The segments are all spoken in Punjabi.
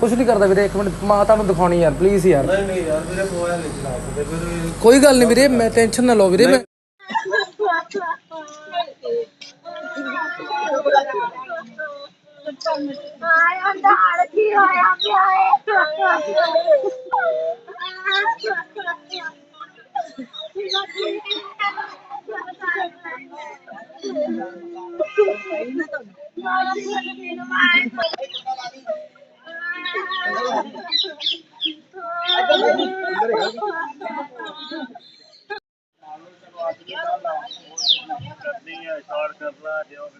ਕੁਝ ਨਹੀਂ ਕਰਦਾ ਵੀਰੇ ਇੱਕ ਮਿੰਟ ਮਾਤਾ ਨੂੰ ਦਿਖਾਉਣੀ ਯਾਰ ਪਲੀਜ਼ ਯਾਰ। ਨਹੀਂ ਨਹੀਂ ਯਾਰ ਵੀਰੇ ਮੋਬਾਈਲ ਨਹੀਂ ਚਲਾ ਸਕਦੇ ਫਿਰ ਕੋਈ ਗੱਲ ਨਹੀਂ ਵੀਰੇ ਮੈਂ ਟੈਨਸ਼ਨ ਨਾ ਲਓ ਵੀਰੇ ਮੈਂ ਆਇਆ ਨਾਲ ਕੀ ਹੋਇਆ ਪਿਆ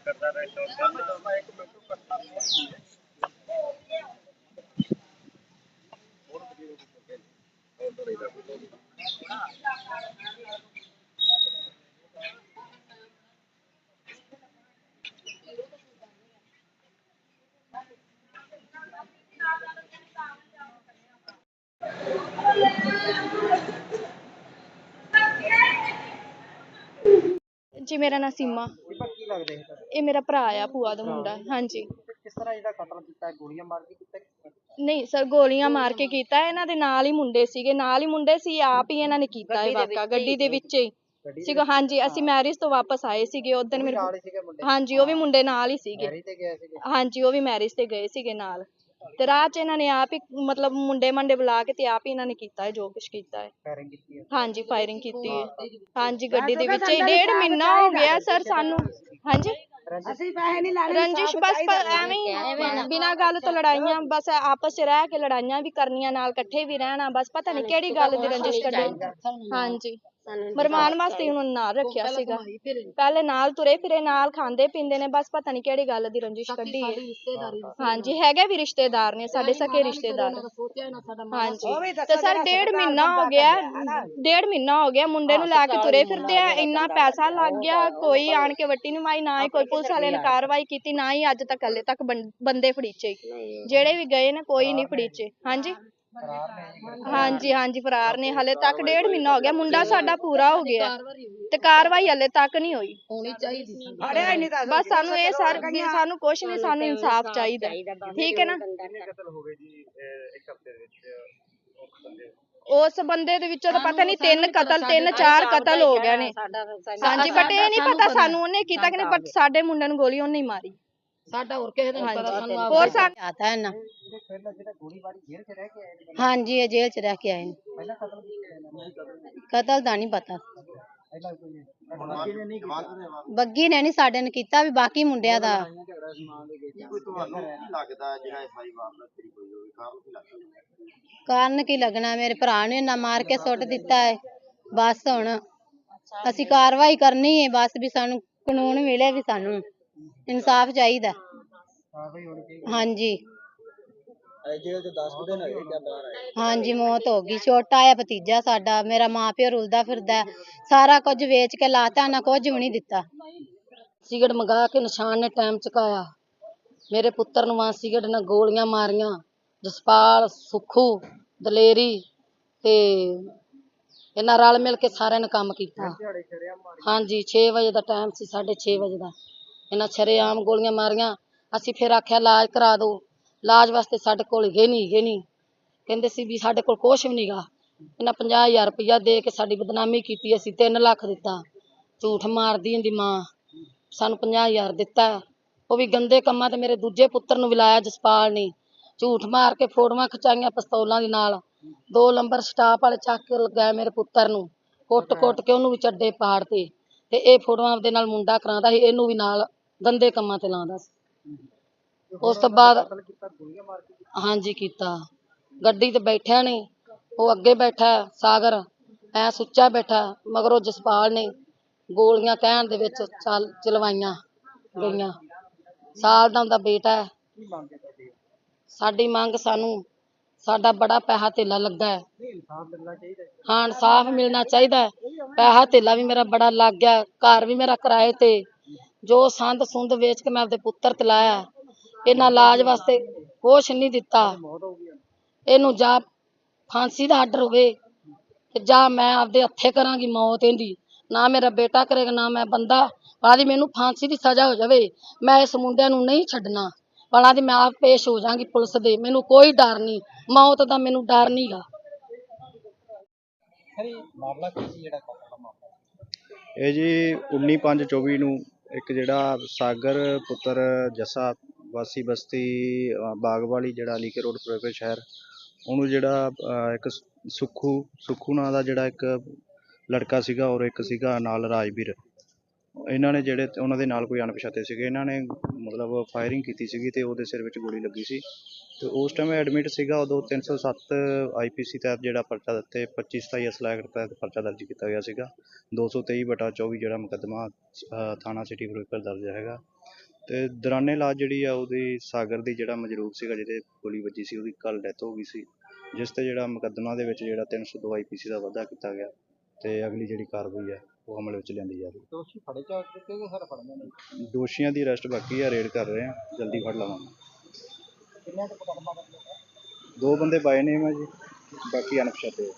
ਕਰਦਾ ਰਹਿ ਸ਼ੌਕ ਕਰਦਾ ਜੀ ਮੇਰਾ ਨਾਂ ਸੀਮਾ। ਕੀ ਲੱਗਦੇ ਹੈ ਇਹ ਮੇਰਾ ਭਰਾ ਆ ਭੂਆ ਦਾ ਮੁੰਡਾ ਹਾਂਜੀ। ਕਿਸ ਤਰ੍ਹਾਂ ਇਹਦਾ ਕਤਲ ਕੀਤਾ ਗੋਲੀਆਂ ਮਾਰ ਕੇ ਕੀਤਾ ਨਹੀਂ? ਸਰ ਗੋਲੀਆਂ ਮਾਰ ਕੇ ਕੀਤਾ। ਇਹਨਾਂ ਦੇ ਨਾਲ ਹੀ ਮੁੰਡੇ ਸੀਗੇ। ਨਾਲ ਹੀ ਮੁੰਡੇ ਸੀ ਆਪ ਹੀ ਇਹਨਾਂ ਨੇ ਕੀਤਾ ਇਹ ਵਾਕਾ ਗੱਡੀ ਦੇ ਵਿੱਚ ਹੀ ਸੀਗਾ। ਹਾਂਜੀ ਅਸੀਂ ਮੈਰਿਜ ਤੋਂ ਵਾਪਸ ਆਏ ਸੀਗੇ। ਉਦੋਂ ਮੇਰੇ ਸੀਗੇ ਮੁੰਡੇ? ਹਾਂਜੀ ਉਹ ਵੀ ਮੁੰਡੇ ਨਾਲ ਹੀ ਸੀਗੇ। ਤੇ ਗਏ ਸੀਗੇ? ਹਾਂਜੀ ਉਹ ਵੀ ਮੈਰਿਜ ਤੇ ਗਏ ਸੀਗੇ ਨਾਲ। ਤੇ ਰਾਹ 'ਚ ਇਹਨਾਂ ਨੇ ਆਪ ਹੀ ਮਤਲਬ ਮੁੰਡੇ ਮੰਡੇ ਬੁਲਾ ਕੇ ਤੇ ਆਪ ਹੀ ਇਹਨਾਂ ਨੇ ਕੀਤਾ ਹੈ ਜੋ ਕੁਝ ਕੀਤਾ ਹੈ। ਫਾਇਰਿੰਗ ਕੀਤੀ ਹੈ। ਹਾਂਜੀ ਫਾਇਰਿੰਗ ਕੀਤੀ ਹੈ। ਹਾਂਜੀ ਗੱਡੀ ਦੇ ਵਿੱਚ ਹੀ ਡੇਢ ਮਹੀਨਾ ਹੋ ਗਿਆ ਸਰ ਸਾਨੂੰ। ਹਾਂਜੀ? ਅਸੀਂ ਪੈਸੇ ਨਹੀਂ ਲੈਣੇ ਰੰਜਿਸ਼ ਬਸ ਪ- ਐਵੇਂ ਹੀ ਬਿਨਾਂ ਗੱਲ ਤੋਂ ਲੜਾਈਆਂ ਬਸ ਆਪਸ 'ਚ ਰਹਿ ਕੇ ਲੜਾਈਆਂ ਵੀ ਕਰਨੀਆਂ ਨਾਲ ਇਕੱਠੇ ਵੀ ਰਹਿਣਾ ਬਸ ਪਤਾ ਨਹੀਂ ਕਿਹੜੀ ਗੱਲ ਦੀ ਰੰਜਿਸ਼ ਕੱਢੀ ਹਾਂਜੀ। ਮਰਮਾਨ ਵਾਸਤੇ ਉਹਨਾਂ ਨੇ ਨਾਲ ਰੱਖਿਆ ਸੀਗਾ। ਪਹਿਲੇ ਨਾਲ ਤੁਰੇ ਫਿਰੇ ਨਾਲ ਖਾਂਦੇ ਪੀਂਦੇ ਨੇ ਬਸ ਪਤਾ ਨਹੀਂ ਕਿਹੜੀ ਗੱਲ ਦੀ ਰੰਜਿਸ਼ ਕੱਢੀ ਹੈ। ਹਾਂਜੀ ਹੈਗੇ ਵੀ ਰਿਸ਼ਤੇਦਾਰ ਨੇ ਸਾਡੇ ਸਕੇ ਰਿਸ਼ਤੇਦਾਰ। ਹਾਂਜੀ। ਤੇ ਸਰ ਡੇਢ ਮਹੀਨਾ ਹੋ ਗਿਆ ਡੇਢ ਮਹੀਨਾ ਹੋ ਗਿਆ ਮੁੰਡੇ ਨੂੰ ਲੈ ਕੇ ਤੁਰੇ ਫਿਰਦੇ ਆ ਇੰਨਾ ਪੈਸਾ ਲੱਗ ਗਿਆ ਕੋਈ ਆਣ ਕੇ ਵੱਟੀ ਨਹੀਂ ਮਾਈ ਨਾ ਹੀ ਕੋਈ ਪੁਲਿਸ ਵਾਲੇ ਨੇ ਕਾਰਵਾਈ ਕੀਤੀ ਨਾ ਹੀ ਅੱਜ ਤੱਕ ਹਲੇ ਤੱਕ ਬੰਦੇ ਫੜੀਚੇ। ਜਿਹੜੇ ਵੀ ਗਏ ਨੇ ਕੋਈ ਨਹੀਂ ਫੜੀਚੇ। ਹਾਂਜੀ? ਹਾਂਜੀ ਹਾਂਜੀ ਫਰਾਰ ਨੇ। ਹਲੇ ਤੱਕ ਡੇਢ ਮਹੀਨਾ ਹੋ ਗਿਆ ਮੁੰਡਾ ਸਾਡਾ ਪੂਰਾ ਹੋ ਗਿਆ। ਤੇ ਕਾਰਵਾਈ ਹਲੇ ਤੱਕ ਨਹੀਂ ਹੋਈ। ਨਹੀਂ। ਤਾਂ ਬਸ ਸਾਨੂੰ ਇਹ ਸਰ ਵੀ ਸਾਨੂੰ ਕੁਛ ਨਹੀਂ ਸਾਨੂੰ ਇਨਸਾਫ ਚਾਹੀਦਾ। ਠੀਕ ਹੈ ਨਾ? ਉਸ ਬੰਦੇ ਦੇ ਵਿੱਚੋਂ ਤਾਂ ਪਤਾ ਨਹੀਂ ਤਿੰਨ ਕਤਲ ਤਿੰਨ ਚਾਰ ਕਤਲ ਹੋ ਗਏ ਨੇ। ਹਾਂਜੀ ਬਟ ਇਹ ਨਹੀਂ ਪਤਾ ਸਾਨੂੰ ਉਹਨੇ ਕੀਤਾ ਕਿ ਨਹੀਂ ਬਟ ਸਾਡੇ ਮੁੰਡੇ ਨੂੰ ਗੋਲੀ ਉਹਨੇ ਹੀ ਮਾਰੀ। ਸਾਡਾ ਹੋਰ ਕਿਸੇ ਦਾ ਪਤਾ ਸਾਨੂੰ ਆਪ ਹੋਰ ਸਾ ਆਤਾ ਹੈ ਨਾ। ਪਹਿਲਾਂ ਜਿਹੜਾ ਗੋਲੀਬਾਰੀ ਜੇਲ੍ਹ 'ਚ ਰਹਿ ਕੇ ਆਏ ਨੇ? ਹਾਂਜੀ ਇਹ ਜੇਲ੍ਹ ਚ ਰਹਿ ਕੇ ਆਏ ਨੇ। ਪਹਿਲਾਂ ਕਤਲ ਕੀਤਾ ਇਹਨਾਂ ਨੇ ਕਤਲ ਦਾ ਨਹੀਂ ਪਤਾ। ਪਹਿਲਾਂ ਕੋਈ ਬਾਕੀ ਨੇ ਨਹੀਂ ਕੀਤਾ। ਬੱਗੀ ਨੇ ਨਹੀਂ ਸਾਡੇ ਨੇ ਕੀਤਾ ਵੀ ਬਾਕੀ ਮੁੰਡਿਆਂ ਦਾ। ਕੋਈ ਤੁਹਾਨੂੰ ਕੀ ਲੱਗਦਾ ਜਿਹੜਾ ਇਹ ਸਾਰੀ ਵਾਰਦਾਤ ਤੇਰੀ ਹੋਈ ਹੋਵੇ? ਕਾਰਨ ਕੀ ਲੱਗਦਾ ਕਾਰਨ ਕੀ ਲੱਗਣਾ? ਮੇਰੇ ਭਰਾ ਨੇ ਨਾ ਮਾਰ ਕੇ ਸੁੱਟ ਦਿੱਤਾ ਹੈ। ਬਸ ਹੁਣ ਅਸੀਂ ਕਾਰਵਾਈ ਕਰਨੀ ਹੈ। ਬਸ ਵੀ ਸਾਨੂੰ ਕਾਨੂੰਨ ਮਿਲੇ ਵੀ ਸਾਨੂੰ। ਇਨਸਾਫ ਚਾਹੀਦਾ। ਕਾਰਵਾਈ ਹੋਣੀ ਚਾਹੀਦੀ ਹਾਂਜੀ। ਜੇਲ੍ਹ 'ਚ 10 ਦਿਨ ਹੋਏ ਕਿਆ ਬਾਹਰ ਆਏ ਹਾਂਜੀ, ਮੌਤ ਹੋ ਗਈ। ਛੋਟਾ ਆ ਭਤੀਜਾ ਸਾਡਾ, ਮੇਰਾ ਮਾਂ ਰੁਲਦਾ ਫਿਰਦਾ ਹੈ। ਸਾਰਾ ਕੁਝ ਵੇਚ ਕੇ ਲਾਤਾ, ਨਾ ਕੁਝ ਵੀ ਨਹੀਂ ਦਿੱਤਾ। ਸਿਗਰਟ ਮੰਗਾ ਕੇ ਨਿਸ਼ਾਨ ਨੇ ਟਾਈਮ ਚੁਕਾਇਆ। ਮੇਰੇ ਪੁੱਤਰ ਨੂੰ ਮਾਂ ਸਿਗਰਟ ਨਾਲ ਗੋਲੀਆਂ ਮਾਰੀਆਂ। ਜਸਪਾਲ, ਸੁਖੂ, ਦਲੇਰੀ ਤੇ ਇਹਨਾਂ ਰਲ ਮਿਲ ਕੇ ਸਾਰਿਆਂ ਨੇ ਕੰਮ ਕੀਤਾ। ਹਾਂਜੀ 6 ਵਜੇ ਦਾ ਟਾਈਮ ਸੀ 6:30 ਵਜੇ ਦਾ। ਇਹਨਾਂ ਸ਼ਰੇਆਮ ਗੋਲੀਆਂ ਮਾਰੀਆਂ। ਅਸੀਂ ਫਿਰ ਆਖਿਆ, ਇਲਾਜ ਕਰਾ ਦਿਓ ਇਲਾਜ ਵਾਸਤੇ ਸਾਡੇ ਕੋਲ ਹੈਗੇ ਨਹੀਂ ਹੈਗੇ ਨਹੀਂ ਕਹਿੰਦੇ ਸੀ ਵੀ ਸਾਡੇ ਕੋਲ ਕੁਛ ਵੀ ਨਹੀਂਗਾ ਇਹਨਾਂ 50000 ਰੁਪਇਆ ਦੇ ਕੇ ਸਾਡੀ ਬਦਨਾਮੀ ਕੀਤੀ, ਅਸੀਂ 3 ਲੱਖ ਦਿੱਤਾ। ਝੂਠ ਮਾਰਦੀ ਹੁੰਦੀ ਮਾਂ। ਸਾਨੂੰ 50000 ਦਿੱਤਾ। ਉਹ ਵੀ ਗੰਦੇ ਕੰਮਾਂ ਤੇ ਮੇਰੇ ਦੂਜੇ ਪੁੱਤਰ ਨੂੰ ਵੀ ਲਾਇਆ ਜਸਪਾਲ ਨੇ। ਝੂਠ ਮਾਰ ਕੇ ਫੋਟੋਆਂ ਖਿਚਾਈਆਂ ਪਿਸਤੌਲਾਂ ਦੇ ਨਾਲ। ਦੋ ਨੰਬਰ ਸਟਾਫ ਵਾਲੇ ਚੱਕ ਕੇ ਲਗਾਇਆ ਮੇਰੇ ਪੁੱਤਰ ਨੂੰ। ਕੁੱਟ-ਕੁੱਟ ਕੇ ਉਹਨੂੰ ਵੀ ਚੱਡੇ ਪਾੜਤੇ। ਤੇ ਇਹ ਫੋਟੋਆਂ ਦੇ ਨਾਲ ਮੁੰਡਾ ਕਰਾਉਂਦਾ ਸੀ, ਇਹਨੂੰ ਵੀ ਨਾਲ ਗੰਦੇ ਕੰਮਾਂ ਤੇ ਲਾਉਂਦਾ ਸੀ। ਉਸ ਤੋਂ ਬਾਅਦ ਕੀਤਾ ਹਾਂਜੀ ਕੀਤਾ। ਗੱਡੀ ਤੇ ਬੈਠਿਆ ਨੇ ਉਹ ਅੱਗੇ ਬੈਠਾ, ਸਾਗਰ, ਐ ਸੁੱਚਾ ਬੈਠਾ, ਮਗਰੋਂ ਜਸਪਾਲ ਨੇ ਗੋਲੀਆਂ ਕਹਿਣ ਦੇ ਵਿੱਚ ਚੱਲ, ਚਲਵਾਈਆਂ ਗਈਆਂ। ਸਾਲ ਦਾ ਉਹਦਾ ਬੇਟਾ ਹੈ। ਸਾਡੀ ਮੰਗ ਸਾਨੂੰ, ਸਾਡਾ ਬੜਾ ਪੈਸਾ ਧੇਲਾ ਲੱਗਾ ਹੈ ਹੈ। ਹਾਂ, ਇਨਸਾਫ ਮਿਲਣਾ ਚਾਹੀਦਾ ਹੈ। ਪੈਸਾ ਧੇਲਾ ਵੀ ਮੇਰਾ ਬੜਾ ਲੱਗ ਗਿਆ। ਘਰ ਵੀ ਮੇਰਾ ਕਿਰਾਏ ਤੇ ਜੋ ਸੰਦ ਸੁੰਦ ਵੇਚ ਕੇ ਮੈਂ ਆਪਦੇ ਪੁੱਤਰ ਤੇ ਲਾਇਆ ਇਹਨਾਂ ਇਲਾਜ ਵਾਸਤੇ ਕੁਛ ਨਹੀਂ ਦਿੱਤਾ। ਇਹਨੂੰ ਜਾਂ ਫਾਂਸੀ ਦਾ ਆਰਡਰ ਹੋਵੇ ਤੇ ਜਾਂ ਮੈਂ ਆਪਦੇ ਹੱਥੇ ਕਰਾਂਗੀ ਮੌਤ ਇਹਦੀ। ਨਾ ਮੇਰਾ ਬੇਟਾ ਕਰੇਗਾ ਨਾ ਮੈਂ ਬੰਦਾ। ਬਾਦੀ ਮੈਨੂੰ ਫਾਂਸੀ ਦੀ ਸਜ਼ਾ ਹੋ ਜਾਵੇ ਮੈਂ ਇਸ ਮੁੰਡਿਆਂ ਨੂੰ ਨਹੀਂ ਛੱਡਣਾ। ਵਾਲਾ ਦੀ ਮੈਂ ਆਪ ਪੇਸ਼ ਹੋ ਜਾਾਂਗੀ ਪੁਲਿਸ ਦੇ। ਮੈਨੂੰ ਕੋਈ ਡਰ ਨਹੀਂ। ਮੌਤ ਦਾ ਮੈਨੂੰ ਡਰ ਨਹੀਂਗਾ ਖਰੀ ਮਾਮਲਾ ਕੀ ਸੀ ਜਿਹੜਾ ਕਤਲ ਦਾ ਮਾਮਲਾ? ਇਹ ਜੀ 19/5/24 ਨੂੰ ਇੱਕ ਜਿਹੜਾ ਸਾਗਰ ਪੁੱਤਰ ਜੱਸਾ ਵਾਸੀ ਬਸਤੀ ਅ, ਬਾਗਵਾਲੀ ਜਿਹੜਾ ਅਲੀਕੇ ਰੋਡ ਫਿਰੋਜ਼ਪੁਰ ਸ਼ਹਿਰ ਉਹਨੂੰ ਜਿਹੜਾ ਇੱਕ ਸੁੱਖੂ ਸੁੱਖੂ ਨਾਂ ਦਾ ਜਿਹੜਾ ਇੱਕ ਲੜਕਾ ਸੀਗਾ ਔਰ ਇੱਕ ਸੀਗਾ ਨਾਲ ਰਾਜਵੀਰ। ਇਹਨਾਂ ਨੇ ਜਿਹੜੇ ਉਹਨਾਂ ਦੇ ਨਾਲ ਕੋਈ ਅਣਪਛਾਤੇ ਸੀਗੇ। ਇਹਨਾਂ ਨੇ ਮਤਲਬ ਫਾਇਰਿੰਗ ਕੀਤੀ ਸੀਗੀ ਅਤੇ ਉਹਦੇ ਸਿਰ ਵਿੱਚ ਗੋਲੀ ਲੱਗੀ ਸੀ। ਤੇ ਉਸ ਟਾਈਮ ਐਡਮਿਟ ਸੀਗਾ ਉਦੋਂ 307 ਆਈਪੀਸੀ ਤਹਿਤ ਜਿਹੜਾ ਪਰਚਾ ਦਿੱਤੇ 25 27 ਅਸਲਾ ਐਕਟ ਤਹਿਤ ਪਰਚਾ ਦਰਜ ਕੀਤਾ ਗਿਆ ਸੀਗਾ। 223 ਬਟਾ 24 ਜਿਹੜਾ ਮੁਕੱਦਮਾ ਥਾਣਾ ਸਿਟੀ ਫਿਰੋਜ਼ਪੁਰ ਦਰਜ ਹੈਗਾ। ਤੇ ਦੌਰਾਨੇ ਇਲਾਜ ਜਿਹੜੀ ਆ ਉਹਦੀ ਸਾਗਰ ਦੀ ਜਿਹੜਾ ਮਜਰੂਬ ਸੀਗਾ ਜਿਹਦੇ ਗੋਲੀ ਵੱਜੀ ਸੀ ਉਹਦੀ ਕੱਲ ਡੈਥ ਹੋ ਗਈ ਸੀ। ਜਿਸ ਤੇ ਜਿਹੜਾ ਮੁਕੱਦਮਾ ਦੇ ਵਿੱਚ ਜਿਹੜਾ 302 ਆਈਪੀਸੀ ਦਾ ਵਾਧਾ ਕੀਤਾ ਗਿਆ ਤੇ ਅਗਲੀ ਜਿਹੜੀ ਕਾਰਵਾਈ ਹੈ ਉਹ ਅਮਲ ਵਿੱਚ ਲਿਆਂਦੀ ਜਾ ਰਹੀ ਦੋਸ਼ੀ ਫੜੇ ਜਾ ਚੁੱਕੇ ਕਿ ਸਰ ਫੜਨੇ ਨੇ? ਦੋਸ਼ੀਆਂ ਦੀ ਅਰੈਸਟ ਬਾਕੀ ਆ ਰੇਡ ਕਰ ਰਹੇ ਆ ਜਲਦੀ ਫੜ ਲਵਾਂਗੇ। ਕਿੰਨੇ ਕੁ ਮੁਕੱਦਮਾ ਦਾ ਦੋ ਬੰਦੇ ਬਾਏ ਨੇਮ ਆ ਜੀ ਬਾਕੀ ਅਣਪਛਾਤੇ ਆ।